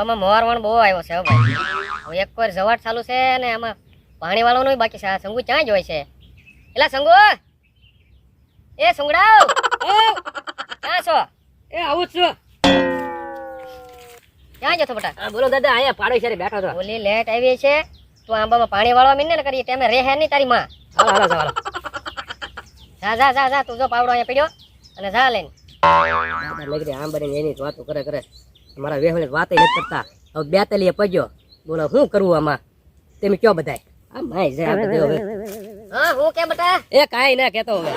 આંબામાં મોરવણ બહુ આવ્યો છે ભાઈ. હવે એક વાર જવાટ ચાલુ છે ને આમાં પાણી વાળવાનું બાકી છે. આ સંગુ ક્યાં જ હોય છે? એલા સંગુ! એ સંગડાવ! ક્યાં છો? એ આવું જ છું. ક્યાં જતો બટા? બોલો દાદા અહીંયા હારે બેઠો છો. ઓલી લેટ આવી છે. તું આંબામાં પાણી વાળવા મીને ને કરીએ ટાઈમે રહે નહીં તારી માં. હાલો હાલો હાલો. જા જા જા જા તું જો પાવડો અહીંયા પીડ્યો. અને જા લઈને. લગરી લગડી એની વાતો કરે કરે. મારા વેહણી વાત નથી કરતા. હવે બે તલીએ પજ્યો બોલો શું કરવું આમાં? તમે કયો બધાય? આ માય હવે. હા હું કે બેટા? એ કાંઈ ના કહેતો હવે.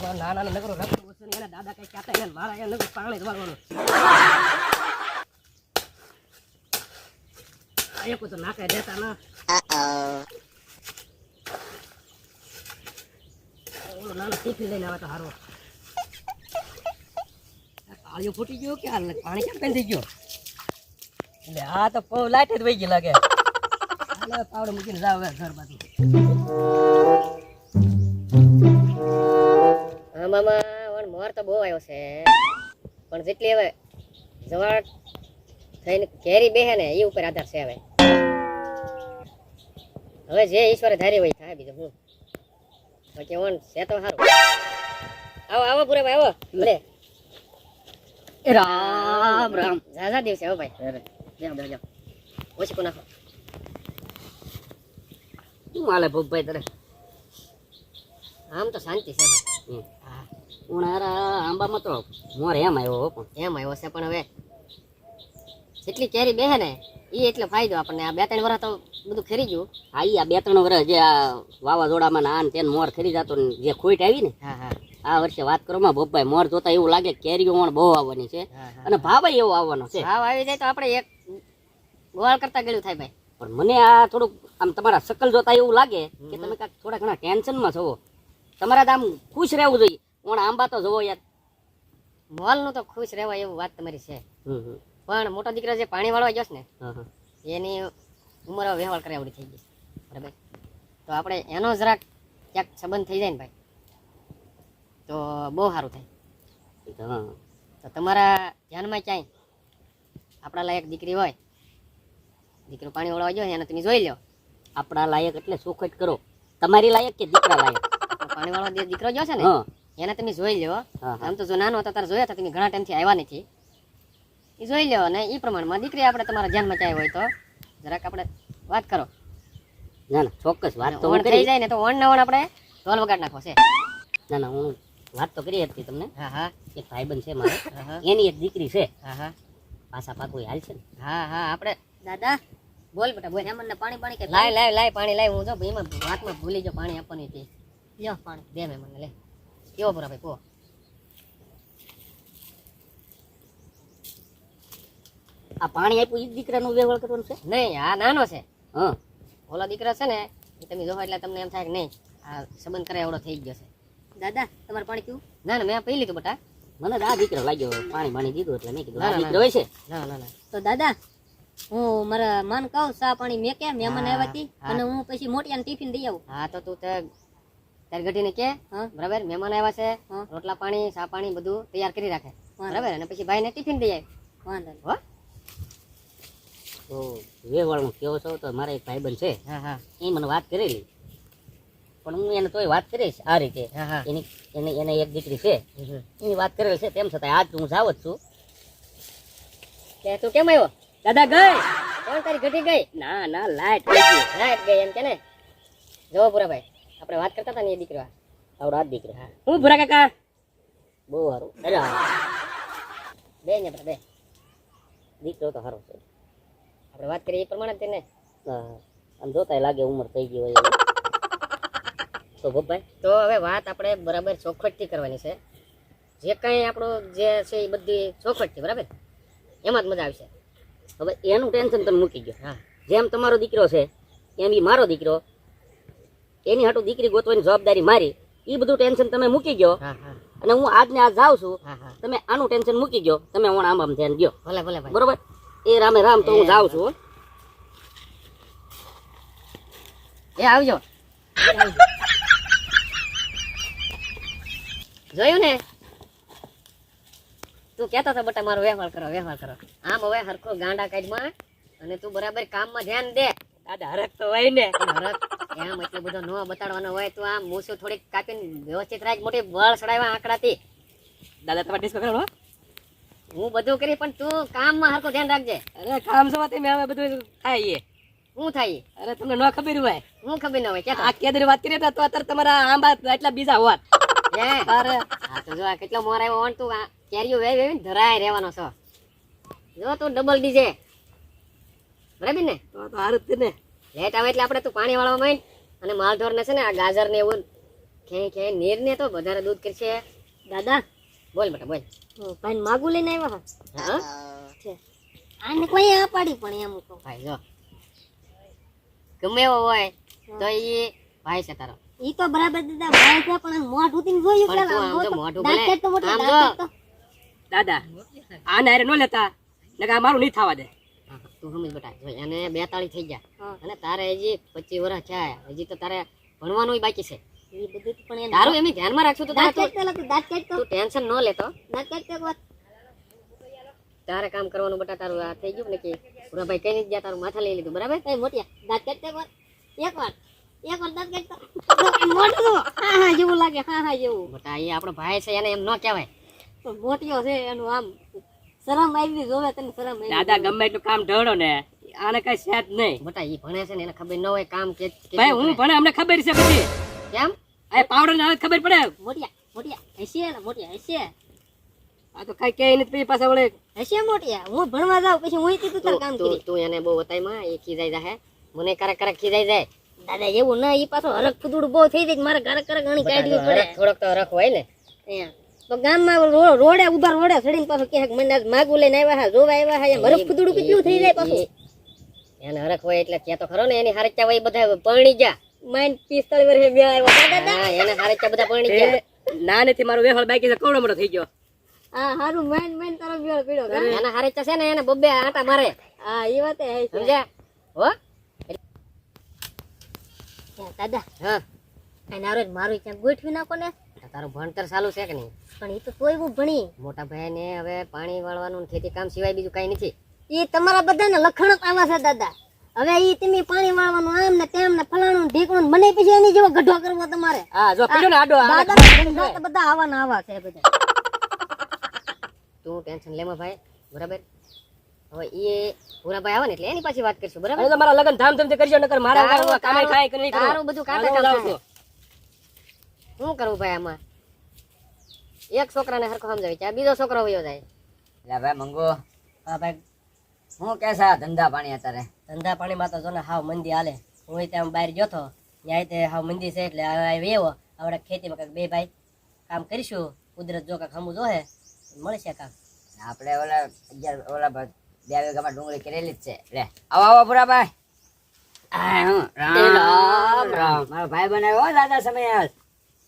નાના ને નકરો રસ્તો ઓછો એના દાદા કઈ કહેતા એને મારા એને પાણી જ વાળવાનું એક તો નાખે દેતા ના. ઓલો લઈને આવે તો હારો. આ ફૂટી ગયો કે પાણી કેમ પેન થઈ ગયો? એટલે આ તો લાઈટ જ વહી ગઈ લાગે. પાવડે મૂકીને જાવ ઘર બાજુ. આંબામાં વણ મોર તો બહુ આવ્યો છે. પણ જેટલી હવે જવાટ થઈને કેરી બેહે ને એ ઉપર આધાર છે હવે. હવે જે ઈશ્વરે ધારી હોય થાય બીજું હું બાકી ઓન છે તો સારું આવો આવો પૂરે ભાઈ આવો. લે. રામ રામ. ઝાઝા દિવસે આવો ભાઈ. અરે જાઓ જાઓ જાઓ. ઓછી કો નાખો. શું હાલે ભૂપભાઈ તારે? આમ તો શાંતિ છે ભાઈ. ઉનાળા આંબામાં તો મોર એમ આવ્યો પણ. એમ આવ્યો છે પણ હવે જેટલી કેરી બેહે ને એ એટલો ફાયદો આપણને. આ બે ત્રણ વર્ષ તો બધું ખરી ગયું. હા ઈ આ બે ત્રણ વર્ષ જે આ વાવાઝોડામાં ને આ ને તેને મોર ખરી જતો ને જે ખોટ આવી ને હા હા. આ વર્ષે વાત કરો માં મોર જોતા એવું લાગે કેરીઓ પણ બહુ આવવાની છે. અને ભાવ એવો આવવાનો છે. ભાવ આવી જાય તો આપણે એક ગોળ કરતા ગળ્યું થાય ભાઈ. પણ મને આ થોડુંક આમ તમારા શકલ જોતા એવું લાગે કે તમે કાંઈક થોડા ઘણા ટેન્શનમાં છો. તમારે આમ ખુશ રહેવું જોઈએ. પણ આંબા તો જોવો યાર. મોલનું તો ખુશ રહેવાય એવું વાત તમારી છે. પણ મોટો દીકરો જે પાણી વાળવા છે ને. એની ઉંમર હવે વ્યવહાર કરે આવડી થઈ ગઈ બરાબર? તો આપણે એનો જરાક ક્યાંક સંબંધ થઈ જાય ને ભાઈ. તો બહુ સારું થાય. તો તમારા ધ્યાનમાં ક્યાંય આપણા લાયક દીકરી હોય દીકરો પાણી વાળવા ગયો એને તમે જોઈ લો આપણા લાયક એટલે સુખટ કરો. તમારી લાયક કે દીકરા લાયક? પાણી વાળવા જે દીકરો ગયો છે ને એને તમે જોઈ લો હા, હા. આમ તો જો નાનો હતો તારે જોયા હતા તમે ઘણા ટાઈમથી આવ્યા નથી. એ જોઈ લો અને એ પ્રમાણમાં દીકરી આપણે તમારા ધ્યાનમાં ચાહી હોય તો. જરાક આપણે વાત કરો. ના ના ચોક્કસ વાત તો ઓણ થઈ જાય ને તો ઓણ ના ઓણ આપણે ઢોલ વગાડ નાખો છે. ના ના હું વાત તો કરી હતી તમને. હા હા. એક ભાઈબંધ છે મારે. એની એક દીકરી છે. હા હા. પાછા પાકું હાલ છે ને. હા હા આપણે દાદા. બોલ બેટા બોલ. મહેમાનને પાણી પાણી કે લાય લાય લાય પાણી લાય હું જો એમાં વાતમાં ભૂલી જો પાણી આપવાની હતી. લ્યો પાણી. દે મહેમાનને લે. કેવો પૂરા ભાઈ કહો આ પાણી આપ્યું એ દીકરાનું વ્યવહાર કરવાનું છે? નહીં આ નાનો છે. હા. ઓલો દીકરો છે ને એ તમે જોવા એટલે તમને એમ થાય કે નહીં આ સંબંધ કરે એવડો થઈ ગયો છે. દાદા તમારે પાણી પીવું? ના ના મેં પી લીધું બટા. મને આ દીકરો લાગ્યો પાણી પાણી દીધું એટલે મેં કીધું આ દીકરો હોય છે? ના ના ના તો દાદા હું મારા માન કહું સા પાણી મેં કે મહેમાન આવ્યા હતી અને હું પછી મોટિયાને ટિફિન દઈ આવું. હા તો તું ઘટીને કે હા. બરાબર મહેમાન આવ્યા છે હા. રોટલા પાણી ચા પાણી બધું તૈયાર કરી રાખે. બરાબર અને પછી ભાઈને ટિફિન દઈ આવે વાંધો હો? તો વ્યવહારમાં કેવો છો? તો મારા એક ભાઈબંધ છે. હા હા. એ મને વાત કરેલી. પણ હું એને તોય વાત કરીશ આ રીતે. હા હા. એની એને એને એક દીકરી છે. એની વાત કરેલ છે તેમ છતાં આજ હું જાવ જ છું. કે તું કેમ આવ્યો? દાદા ગઈ? કોણ તારી ઘટી ગઈ? ના ના લાઈટ રાઈટ ગઈ એમ કે ને? જો પૂરા ભાઈ. આપણે વાત કરતા હતા ને એ દીકરા. આવડો આ દીકરો હું. ભૂરા કાકા? બહુ સારું. અરે બે ને આપણે બે. દીકરો તો સારો છે. આપણે વાત કરીએ એ પ્રમાણે તેને. આમ જોતાય લાગે ઉંમર થઈ ગઈ હોય. તો ગોપાઈ તો હવે વાત આપણે બરાબર ચોખવટથી કરવાની છે. જે કંઈ આપણું જે છે એ બધી ચોખવટથી બરાબર? એમાં જ મજા આવશે. હવે એનું ટેન્શન તમે મૂકી ગયો હા. જેમ તમારો દીકરો છે એમ ઈ મારો દીકરો એની હાટું દીકરી ગોતવાની જવાબદારી મારી. એ બધું ટેન્શન તમે મૂકી ગયો. અને હું આજને આજ જાઉં છું. તમે આનું ટેન્શન મૂકી ગયો. તમે હું આમ આમ ધ્યાન ગયો. ભલે ભલે બરોબર? એ રામે રામ તો હું જાઉં છું એ આવજો. જોયું ને? તું કેતો હતો બટા મારો વ્યવહાર કરો વ્યવહાર કરો. આમ હવે હરખો ગાંડા કાઢમાં અને તું બરાબર કામમાં ધ્યાન દે. દાદા હરખ તો હોય ને. હરખ એમ એટલો બધો ન બતાડવાનો હોય તો આમ મૂછું થોડીક કાપીને વ્યવસ્થિત રાખ મોટી બળ ચડાવ્યા આંકડાથી. દાદા તમારે ડિસ્કો કરો હું? બધું કરી પણ તું કામમાં હરખું ધ્યાન રાખજે. અરે કામ સવાથી મેં હવે બધું થાય હું થાય અરે તમને ન ખબર હોય. હું ખબર ન હોય કે આ કેદરી વાત કરી તો અત્યારે તમારા આંબા એટલા બીજા હોત. હે? અરે. હા તો જો આ કેટલો મોર આવ્યો ઓન તું કેરીઓ વેવી વેવીને ધરાય રહેવાનો છો. જો તું ડબલ ડીજે બરાબર ને? તો તો હારું જ ને. લેટ આવે એટલે આપણે તું પાણી વાળવા માંડ અને માલઢોર ને છે ને આ ગાજર ને એવું ખેંચ ખેંચ નીર ને તો વધારે દૂધ કરશે. દાદા? બોલ બેટા બોલ. ભાઈ માગુ લઈને આવ્યા હા. છે. આને કોઈ આ પાડી પણ એમ કહો. ભાઈ જો. ગમે એવો હોય તો એ ભાઈ છે તારો. ઈ તો બરાબર દાદા ભાઈ છે પણ મોઢું થી જોયું પેલા આમ તો મોઢું બોલે આમ જો. દાદા આ હારે નો લેતા નકર મારું નહીં થવા દે. તું સમજ બેટા જો એને બેતાળી થઈ ગયા. અને તારે હજી પચીસ વર્ષ થયા. હજી તો તારે ભણવાનું બાકી છે. તારું એમ ધ્યાનમાં રાખશું તો તું ટેન્શન ન લેતો. તારે કામ કરવાનું બટા તારું આ થઈ ગયું ને કે પૂરાભાઈ કઈ ગયા તારું માથા લઈ લીધું બરાબર? કઈ મોટિયા દાંત કાઢતો એક વાર. એક વાર. એક વાર દાંત કાઢ મોટું હા હા જેવું લાગે. હા હા જેવું. બટા એ આપણો ભાઈ છે એને એમ ન કહેવાય. પણ મોટિયો છે એનું આમ. શરમ આવી જોવે તને શરમ આવી દાદા ગમે એટલું કામ ઢળો ને આને કઈ સેટ નહીં. બટા ઈ ભણે છે ને એને ખબર ન હોય કામ કે ભાઈ હું ભણે અમને ખબર છે બધી. કેમ? આ પાવડર ને ખબર પડે. મોટિયા મોટિયા હશે ને મોટિયા હશે આ તો કઈ કે નથી પછી પાછા વળે હશે મોટિયા હું ભણવા જાઉં પછી હું તું તાર કામ કરી. તું એને બહુ બતાયમાં એ ખીજાઈ જાય મને કરે કરે ખીજાઈ જાય. દાદા એવું ના ઈ પાછો હરક ફુદુડ બહુ થઈ જાય મારે કરે કરે ઘણી કાઢવી પડે. થોડોક તો હરખ હોય ને. અહીંયા. તો ગામમાં રોડે ઊભા રોડે ચડીને પાછો ક્યાંક કે મને માગું લઈને આવ્યા હા જોવા આવ્યા હા એમ હરખ ફુદુડું કેટલું થઈ જાય પાછું? એને હરખ હોય એટલે ત્યાં તો ખરો ને એની હારચા હોય બધા પરણી જા માઇન પિસ્તાળીસ વર્ષે બે આવ્યા દાદા. એને હારચા બધા પરણી ગયા. એ નાનેથી મારો વેહળ બાકી છે કવડો મોટો થઈ ગયો. હા હારું માઇન માઇન તારો બેળ પીડો? એના હારચ્યા છે ને એને બબ્બે આટા મારે. હા એ વાત હે. સમજ્યા? હો? દાદા. હા. એના રોજ મારું ક્યાંક ગોઠવી નાખો ને? તારું ભણતર ચાલુ છે કે નહીં? પણ એ તો તોય હું ભણી. મોટા ભાઈ ને હવે પાણી વાળવાનું ખેતી કામ સિવાય બીજું કઈ નથી. એ તમારા બધાને લખણ જ આવા છે દાદા. હવે એ તમે પાણી વાળવાનું આમ ને તેમ ને ફલાણું ઢીકણું મને પછી એની જેવો ગઢો કરવો તમારે. હા જો પીડો ને આડો દાદા બધા આવા ને આવા છે બધા. તું ટેન્શન લેમાં ભાઈ બરાબર? હવે એ પૂરા ભાઈ આવે ને એટલે એની પાછી વાત કરશું બરાબર? મારા લગન ધામધામ કરજો નકર મારા તારું- વગર કામે તારું- ખાય કે નહીં તારું બધું કામ. શું કરવું ભાઈ આમાં? એક છોકરાને હરખો સમજાવી ત્યાં બીજો છોકરો વયો જાય. એટલે ભાઈ મંગુ. હા ભાઈ હું કેસા ધંધા પાણી અત્યારે? ધંધા પાણીમાં તો જો ને હાવ મંદી હાલે. હું ત્યાં બહાર ગયો તો ત્યાં તે હાવ મંદી છે એટલે હવે વેવો આપણે ખેતીમાં કાંઈક બે ભાઈ કામ કરીશું. કુદરત જો કાંઈક હમું જોહે મળશે કામ આપણે ઓલા અગિયાર ઓલા બે વીઘામાં ડુંગળી કરેલી જ છે. લે આવો આવો પૂરા ભાઈ. રામ રામ. મારો ભાઈ બનાવ્યો દાદા સમય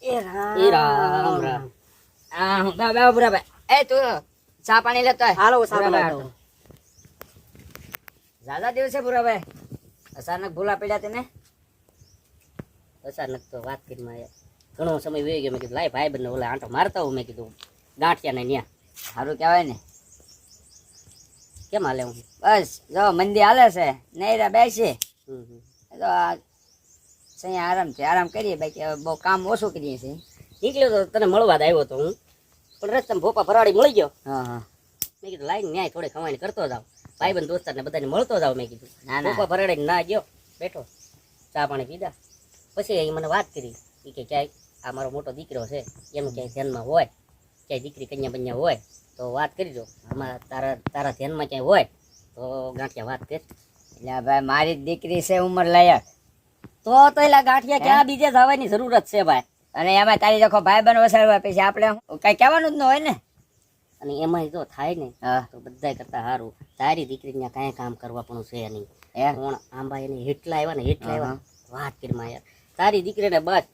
એ રામ રામ આ તું ચા પાણી લેતો હાલો, ચા પાણી ભાઈ. દિવસે પૂરા અચાનક ભૂલા પડ્યા તેને. અચાનક તો વાત કરી માં ઘણો સમય વહી ગયો. મેં કીધું લાય ભાઈ બંને ઓલા આંટો મારતા હું મેં કીધું ગાંઠિયા ને ન્યા. સારું કહેવાય ને. કેમ હાલે હું? બસ જો મંદી હાલે છે. નૈરા બેસી. હમ હમ. તો આ છે આરામ કરીએ બાકી બહુ કામ ઓછું કરીએ છીએ. નીકળ્યો તો તને મળવા જ આવ્યો તો હું. પણ રસ્તામાં ભોપા ફરાડી મળી ગયો. હા હા. મેં કીધું લાઈન ન્યાય થોડી ખવાણી કરતો જાવ ભાઈ બંધ દોસ્તારને બધાને મળતો જાવ મેં કીધું. ના ના. ભોપા ફરાડી ના ગયો. બેઠો. ચા પાણી પીધા. પછી એ મને વાત કરી. એ કે ક્યાંય આ મારો મોટો દીકરો છે. એનું ક્યાંય ધ્યાનમાં હોય? ક્યાંય દીકરી કન્યા બન્યા હોય? તો વાત કરી દો. આમાં તારા તારા ધ્યાનમાં ક્યાંય હોય? તો ગાંઠિયા વાત કર. એટલે ભાઈ મારી દીકરી છે ઉંમર લાયક. તો તો એલા ગાંઠિયા ક્યાં બીજે જવાની જરૂરત છે ભાઈ. અને એમાં તારી જખો ભાઈ બન વસાડવા પછી આપણે કઈ કહેવાનું જ ન હોય ને. અને એમાં જો થાય ને તો બધા કરતા સારું તારી દીકરી ત્યાં કાંઈ કામ કરવા પણ છે નહીં. એ કોણ આંબા એને હેટલા આવ્યા ને હેટલા આવ્યા વાત કરી માં યાર. તારી દીકરીને બસ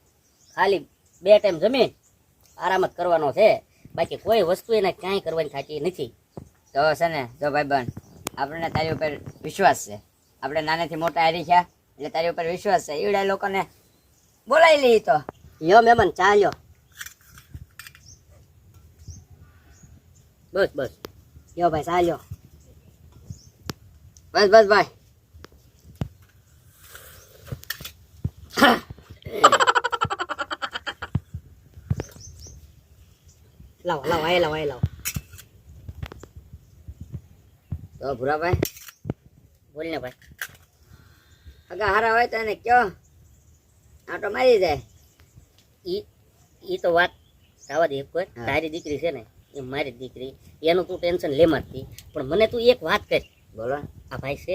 ખાલી બે ટાઈમ જમીન આરામ જ કરવાનો છે. બાકી કોઈ વસ્તુ એને ક્યાંય કરવાની થતી નથી. તો છે ને જો ભાઈ બન આપણને તારી ઉપર વિશ્વાસ છે. આપણે નાનેથી મોટા હારી ગયા એટલે તારી ઉપર વિશ્વાસ છે. એવડા લોકોને બોલાવી લઈ તો. લ્યો મહેમાન, ચા લ્યો. બસ બસ. લ્યો ભાઈ, ચા લ્યો. બસ બસ, ભાઈ. લાવો લાવો, આય લાવો આય લાવો. તો ભૂરાભાઈ, બોલ ને ભાઈ. અગા હારા હોય તો એને કયો. આટો મારી જાય. ઈ ઈ તો વાત જવા દે એક તારી દીકરી છે ને એ મારી દીકરી. એનું તું ટેન્શન લે મારતી. પણ મને તું એક વાત કર. બોલો. આ ભાઈ છે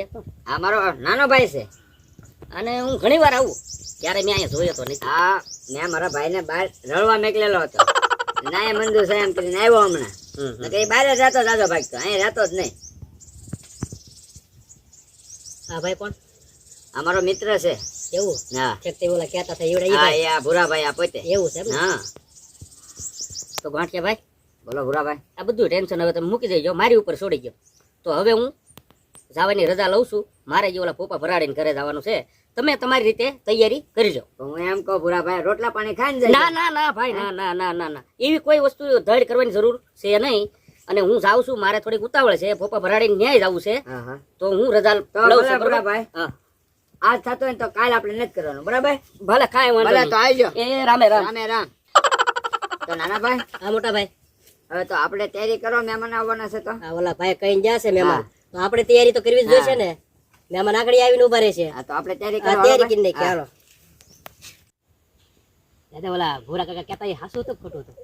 આ મારો નાનો ભાઈ છે. અને હું ઘણી વાર આવું. ત્યારે મેં અહીંયા જોયો તો નહીં હા મેં મારા ભાઈને બહાર રળવા મેકલેલો હતો. ના એ મંદુ છે એમ કરીને આવ્યો હમણાં. એ બહાર જ રહેતો જાજો ભાગતો અહીં રહેતો જ નહીં. આ ભાઈ કોણ? આ મારો મિત્ર છે. એવું? હા. તે ઓલા કહેતા હતા એવડા હા ભાઈ. એ આ ભૂરાભાઈ આ પોતે. એવું છે હા. તો ગાંઠિયા ભાઈ? બોલો ભૂરાભાઈ. આ બધું ટેન્શન હવે તમે મૂકી દેજો. મારી ઉપર છોડી ગયો. તો હવે હું જવાની રજા લઉં છું. મારે જે ઓલા પોપા ભરાડીને ઘરે જવાનું છે તમે તમારી રીતે તૈયારી કરજો હું એમ કહું ભૂરાભાઈ રોટલા પાણી ખાઈને જાય ના ના ના ભાઈ ના ના ના ના ના. એવી કોઈ વસ્તુ ધડ કરવાની જરૂર છે નહીં. અને હું જાઉં છું મારે થોડીક ઉતાવળ છે. પોપા ભરાડીને ન્યાય જવું છે. તો હું રજા લઉં છું? ભૂરાભાઈ. હા. આજ થતો હોય તો કાલ આપણે નથી કરવાનું. બરાબર? ભલે કાંઈ વાંધો ભલે તો. આવજો એ રામે રામ. રામે રામ. તો નાના ભાઈ? હા મોટા ભાઈ. હવે તો આપણે તૈયારી કરો મહેમાન આવવાના છે તો. હા ઓલા ભાઈ કઈ જશે મહેમાન. તો આપણે તૈયારી તો કરવી જ જોઈશે ને. મહેમાન આગળ આવીને ઊભા રહેશે. હા તો આપણે તૈયારી કરવા તૈયારી. કરી નાખી હાલો દાદા ઓલા ભૂરા કાકા કહેતા એ હાસું તો ખોટું હતું.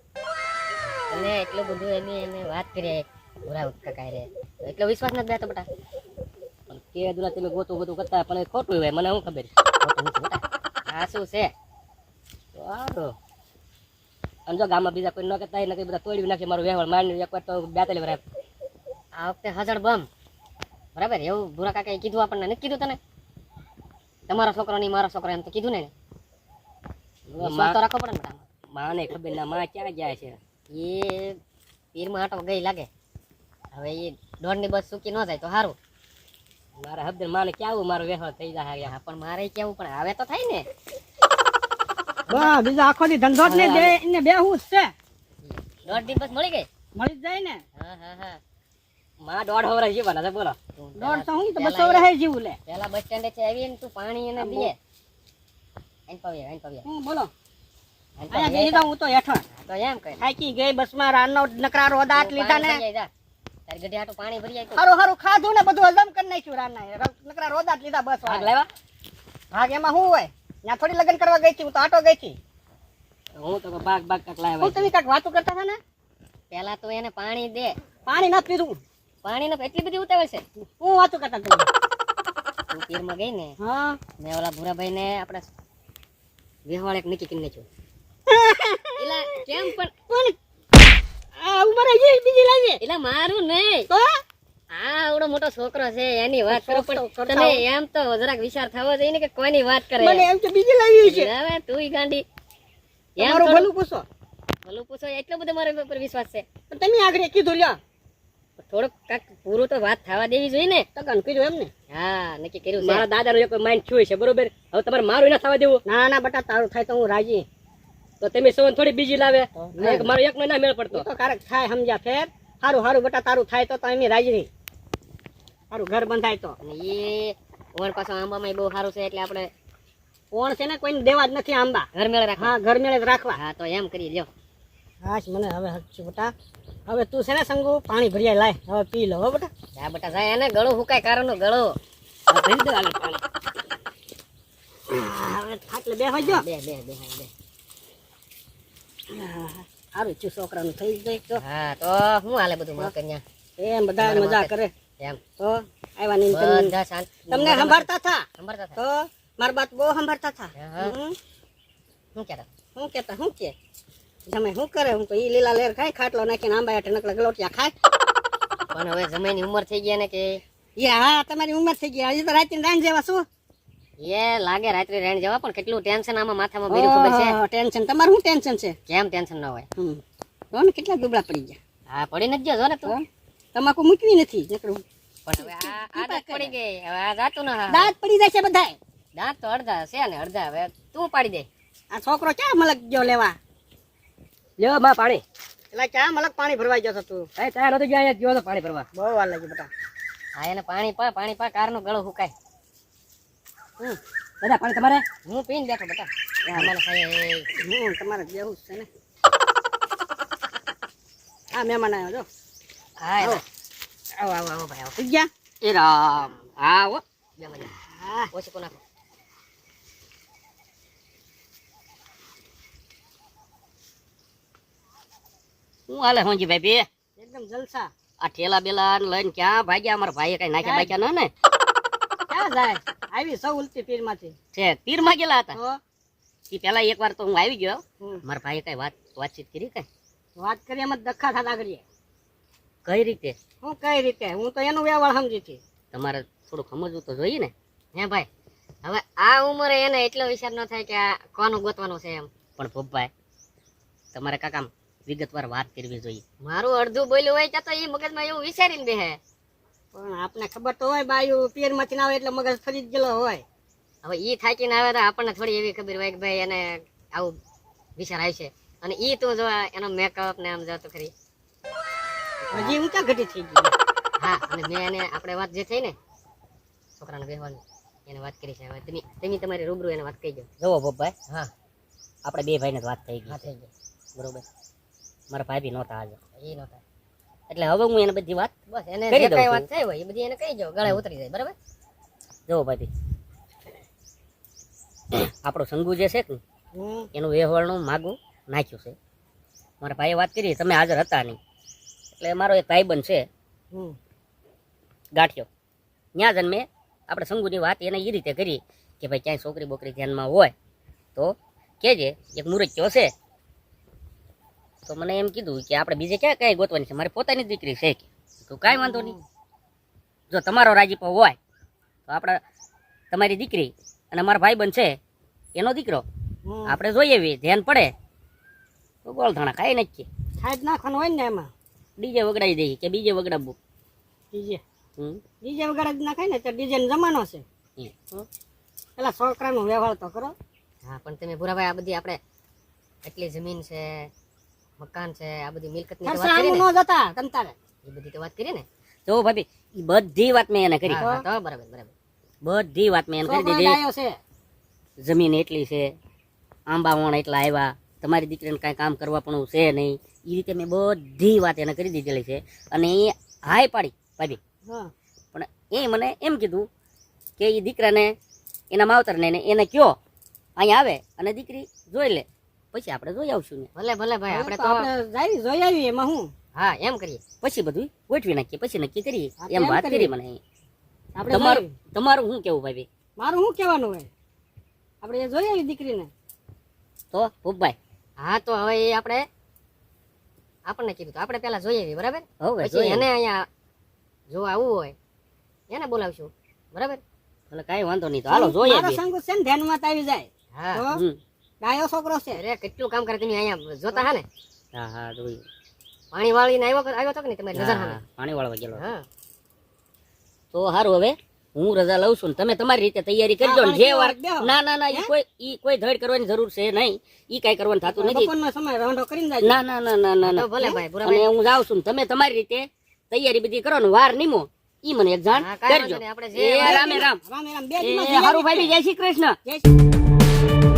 અને એટલું બધું એની એને વાત કરી ભૂરા કાકા રે. એટલો વિશ્વાસ નથી બેઠો બેટા. કે દુલા તમે ગોતું ગોતું કરતા પણ એ ખોટું હોય મને શું ખબર? આ શું છે? અને જો ગામમાં બીજા કોઈ ન કરતા હોય બધા તોડી નાખે મારું વ્યવહાર માંડી એકવાર તો બેતાલી વરાય. આ વખતે હજળ બમ. બરાબર? એવું ભૂરા કાકાએ કીધું આપણને નથી કીધું તને? તમારો છોકરો નહીં મારો છોકરો એમ તો કીધું ને. તો રાખવો પડે ને માને ખબર ના માં ક્યાં જાય છે? એ પીરમાં આટો ગઈ લાગે. હવે એ દોડની બસ સૂકી ન જાય તો સારું મારા હબ્દ માને કેવું મારો વ્યવહાર થઈ જાય પણ મારે કેવું પણ હવે તો થાય ને. બા બીજો આખો દી ધંધો જ નહીં દે ને બે હું છે. દોઢ બસ મળી ગઈ? મળી જાય ને. હા હા હા. માં દોઢ વર્ષ જીવવાના છે બોલો. દોઢ તો હું તો બસો રહે જીવું લે. પેલા બસ સ્ટેન્ડે છે આવીએ ને તું પાણી એને દે. એન પાવીએ એન પાવીએ હું બોલો. અહીંયા. બેસી જાઉં હું તો હેઠળ. હા, તો એમ કહે થાકી ગઈ બસમાં રાનનો નકરા રોદાટ લીધા ને. તારી ગઢી હાટું પાણી ભરી આય હારું હારું ખાધું ને બધું હજમ કરી નાખ્યું રાના નકરા રોદાટ લીધા બસ ભાગ લેવા ભાગ એમાં શું હોય? ત્યાં થોડી લગ્ન કરવા ગઈ હતી હું તો આટો ગઈ હતી. હું તો ભાગ ભાગ કાક હું તમે કાક વાતો કરતા હતા ને? પેલા તો એને પાણી દે. પાણી ના પીધું. પાણી એટલી બધી ઉતાવળ છે. હું વાતું કરતા તમે તું પીરમાં ગઈ ને હા. મેં ઓલા ભૂરાભાઈ ને આપણે વિહવાળ એક નક્કી કરી નાખ્યું. એટલે કેમ પણ ઉંમરે જે બીજી લાગે એટલે મારું નહીં. તો? આ આવડો મોટો છોકરો છે એની વાત કરો પણ તને એમ તો જરાક વિચાર થવો જોઈએ ને કે કોઈની વાત કરે. મને એમ તો બીજી લાવી છે. હવે તું ગાંડી. એમ તમારું ભલું પૂછો. ભલું પૂછો એટલો બધો મારા ઉપર વિશ્વાસ છે. પણ તમે આગળ કીધું લ્યો. થોડુંક કાંક પૂરું તો વાત થવા દેવી જોઈએ ને. તગન કીધું એમ ને. હા નક્કી કર્યું મારા દાદાનું એક માઇન્ડ છું છે બરોબર? હવે તમારે મારું ના થવા દેવું. ના ના બટા તારું થાય તો હું રાજી. તો તમે સોન થોડી બીજી લાવે. ના. એક મારો એકનો ના મેળ પડતો. તો કારક થાય સમજ્યા ફેર. સારું સારું બટા તારું થાય તો તો એમ રાજી સારું ઘર બંધાય તો. એ ઓર પાછો આંબામાં બહુ સારું છે એટલે આપણે કોણ છે ને કોઈને દેવા જ નથી આંબા. ઘર મેળે રાખવા. હા ઘર મેળે રાખવા. હા તો એમ કરી લ્યો. હાશ મને હવે હચું બટા. હવે તું છે ને સંગુ પાણી ભર્યા લાય. હવે પી લો હો બટા. જા બટા જાય એને ગળો હુકાય કારનો ગળો. આ ભરી દો આલે પાણી. હવે ખાટલે બે હોય જો. બે બે બે હા, બે. સારું છું છોકરાનું થઈ જાય તો. હા તો શું હાલે બધું માં કન્યા એમ બધા મજા કરે. એમ. તો આવ્યા નહીં તમને બધા શાંત. તમને સંભાળતા થા? સંભાળતા તો મારી બાત બહુ સંભાળતા થા? હા. શું કહેતા શું કેતા? શું કે? તમે શું કરે? હું તો ઈ લીલા લેર ખાય ખાટલો નાખીને આંબા હેઠે નકલા ગલોટિયા ખાય. પણ હવે જમાઈની ઉંમર થઈ ગયા ને કે? યા હા તમારી ઉંમર થઈ ગઈ. હજી તો રાતે રાંધ જેવા શું એ લાગે રાત્રે રેણ જવા પણ કેટલું ટેન્શન આમાં માથામાં બેરું ખબર છે? ટેન્શન તમારું શું ટેન્શન છે? કેમ ટેન્શન ન હોય? હમ. જો ને કેટલા દુબળા પડી ગયા. હા પડી નથી જો ને તું. તમાકુ મૂકવી નથી. નીકળું. પણ હવે આ આદત પડી ગઈ. હવે આ જાતું ન દાંત પડી જાય છે બધાય. દાંત તો અડધા છે ને અડધા. હવે તું પાડી દે. આ છોકરો ક્યાં મલક ગયો લેવા? લ્યો બા પાણી. એટલે ક્યાં મલક પાણી ભરવા ગયો તું? એ ત્યાં નતો ગયા ગયો તો પાણી ભરવા. બહુ વાર લાગી બેટા. હા એને પાણી પા પાણી પા કારનો ગળો હુકાય. દાદા પાણી તમારે? હું પીને બેઠો બેટા અમારે સાહેબ હું તમારે જેવું છે ને. આ મહેમાન આવ્યો જો હા આવો. આવો આવો ભાઈ આવો. થઈ ગયા? એ રામ. હા હો. હા. ઓછી કો નાખો? હું હાલે હોંજી ભાઈ બે? એકદમ જલસા. આ ઠેલા બેલા ને લઈને ક્યાં ભાગ્યા? અમારા ભાઈએ કઈ નાખ્યા બાક્યા ના ને? ક્યાં જાય? આવી સૌ ઉલટી પીરમાંથી છે પીરમાં ગયેલા હતા? એ પેલા એક વાર તો હું આવી ગયો. મારા ભાઈ કઈ વાત વાતચીત કરી કઈ? વાત કરી એમાં દખા થતા કરીએ કઈ રીતે? હું કઈ રીતે? હું તો એનો વ્યવહાર સમજી હતી. તમારે થોડું સમજવું તો જોઈએ ને. હે ભાઈ હવે આ ઉંમરે એને એટલો વિચાર ન થાય કે આ કોનું ગોતવાનું છે એમ. પણ ભોપભાઈ તમારે કાકા વિગતવાર વાત કરવી જોઈએ. મારું અડધું બોલ્યું હોય ત્યાં તો એ મગજમાં એવું વિચારીને બેહે. પણ આપણને ખબર તો હોય બાયું પિયરમાંથી આવે એટલે મગજ ફરી જ ગયેલો હોય. હવે ઈ થાકીને આવે તો આપણને થોડી એવી ખબર હોય કે ભાઈ એને આવું વિચાર આવશે અને ઈ તું જો એનો મેકઅપ ને આમ જતો ખરી. હજી ઊંચા ઘટી થઈ ગઈ. હા અને મેં એને આપણે વાત જે થઈ ને છોકરાને બેહવાની એને વાત કરી છે. હવે તમે તમે તમારી રૂબરૂ એને વાત કહી દો. જુઓ ભોપભાઈ હા. આપણે બે ભાઈને વાત થઈ ગઈ થઈ ગયો બરોબર. મારા ભાઈ બી નહોતા આજે. એ નહોતા. એટલે હવે હું એને બધી વાત બસ એને કરી જે દઉં કઈ વાત થઈ હોય એ બધી એને કહી દો ગળે ઉતરી જાય બરાબર? જુઓ ભાઈ આપણો સંગુ જે છે એનું વ્યવહારનું માગું નાખ્યું છે. મારા ભાઈએ વાત કરી તમે હાજર હતા નહીં. એટલે મારો એક ભાઈબંધ છે ગાંઠિયો. ત્યાં જન્મે આપણે સંગુની વાત એને એ રીતે કરી કે ભાઈ ક્યાંય છોકરી બોકરી ધ્યાનમાં હોય તો કહેજે એક મુરચ્યો છે તો મને એમ કીધું કે આપણે બીજે ક્યાં કઈ ગોતવાની છે? મારી પોતાની દીકરી છે કે? તો કાંઈ વાંધો નહીં. જો તમારો રાજીપો હોય તો આપણે તમારી દીકરી અને મારા ભાઈબંધ છે એનો દીકરો આપણે જોઈએ એવી ધ્યાન પડે. તો ગોળધાણા ખાઈ નાખીએ. ખાઈ જ નાખવાનું હોય ને એમાં. ડીજે વગડાવી દઈએ કે બીજે વગડાવવું? ડીજે. ડીજે વગડાવી નાખાય ને તો ડીજે જમાનો છે. પેલા છોકરાનો વ્યવહાર તો કરો. હા પણ તમે ભૂરાભાઈ આ બધી આપણે એટલી જમીન છે મકાન છે આ બધી મિલકતની વાત કરી ને. ન જતા તમ તારે એ બધી તો વાત કરી ને. જો ભાભી એ બધી વાત મેં એને કરી. હા, તો બરાબર બરાબર. બધી વાત મેં એને કરી દીધી. જમીન એટલી છે આંબા વણ એટલા આવ્યા તમારી દીકરીને કાંઈ કામ કરવા પણ છે નહીં. એ રીતે મેં બધી વાત એને કરી દીધેલી છે. અને એ હાય પાડી ભાભી. હા. પણ એ મને એમ કીધું કે એ દીકરાને એના માવતરને એને કયો અહીંયા આવે અને દીકરી જોઈ લે. પછી આપણે જોઈ આવશું ને. ભલે ભલે ભાઈ આપણે તો જાય જોઈ આવી એમાં હું. હા એમ કરીએ. પછી બધું ગોઠવી નાખીએ પછી નક્કી કરીએ. એમ વાત કરી મને આપણે તમારું તમારું શું કેવું ભાઈ મારું શું કહેવાનું હોય? આપણે એ જોઈ આવી દીકરીને. તો ભૂપભાઈ? હા તો હવે એ આપણે આપણને કીધું તો આપણે પહેલા જોઈ આવી બરાબર? હવે પછી એને અહીંયા જો આવવું હોય એને બોલાવશું. બરાબર? એટલે કાંઈ વાંધો નહીં તો હાલો જોઈએ સંગ છે ને ધ્યાનમાં આવી જાય. હા. ડાયો છોકરો છે. અરે કેટલું કામ કરે તમે અહીંયા? જોતા હા ને? હા હા જોઈએ પાણી વાળીને આવ્યો આવ્યો તો કે નહીં? તમારી નજર હા, પાણી વાળવા ગયેલો. હા. તો સારું હવે હું રજા લઉં છું તમે તમારી રીતે તૈયારી કરજો જે વાર ના ના ના ઈ કોઈ ઈ કોઈ ધડ કરવાની જરૂર છે નહીં. ઈ કાંઈ કરવાનું થતું નથી. ના ના ના ના ના ના ભલે ભાઈ અને હું જાઉં છું તમે તમારી રીતે તૈયારી બધી કરો ને. વાર નીમો. ઈ મને એક જાણ કરજો. રામે રામ. રામે રામ. બે હારું ભાઈ જય શ્રી કૃષ્ણ.